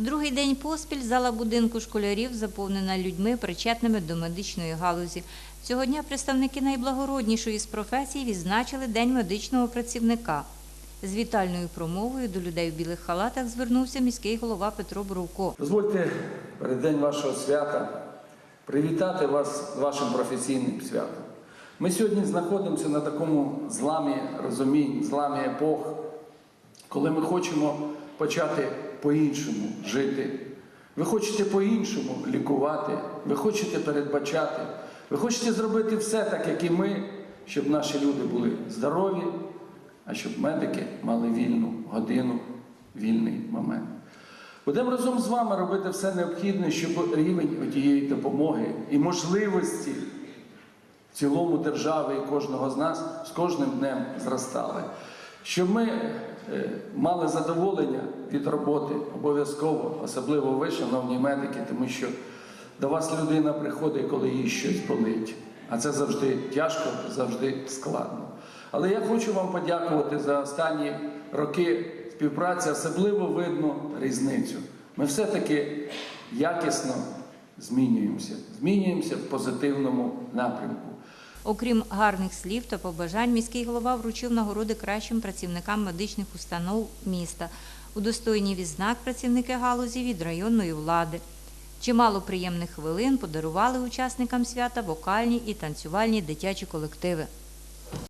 Другий день поспіль зала будинку школярів заповнена людьми, причетними до медичної галузі. Цього дня представники найблагороднішої з професій відзначили День медичного працівника. З вітальною промовою до людей у білих халатах звернувся міський голова Петро Бровко. Дозвольте перед день вашого свята привітати вас з вашим професійним святом. Ми сьогодні знаходимося на такому зламі розумінь, зламі епох, коли ми хочемо почати по-іншому жити. Ви хочете по-іншому лікувати, ви хочете передбачати, ви хочете зробити все так, як і ми, щоб наші люди були здорові, а щоб медики мали вільну годину, вільний момент. Будемо разом з вами робити все необхідне, щоб рівень тієї допомоги і можливості в цілому держави і кожного з нас з кожним днем зростали. Щоб ми мали задоволення від роботи обов'язково, особливо ви, шановні медики, тому що до вас людина приходить, коли їй щось болить. А це завжди тяжко, завжди складно. Але я хочу вам подякувати за останні роки співпраці, особливо видно різницю. Ми все-таки якісно змінюємося, змінюємося в позитивному напрямку. Окрім гарних слів та побажань, міський голова вручив нагороди кращим працівникам медичних установ міста. Удостоєні відзнак працівники галузі від районної влади. Чимало приємних хвилин подарували учасникам свята вокальні і танцювальні дитячі колективи.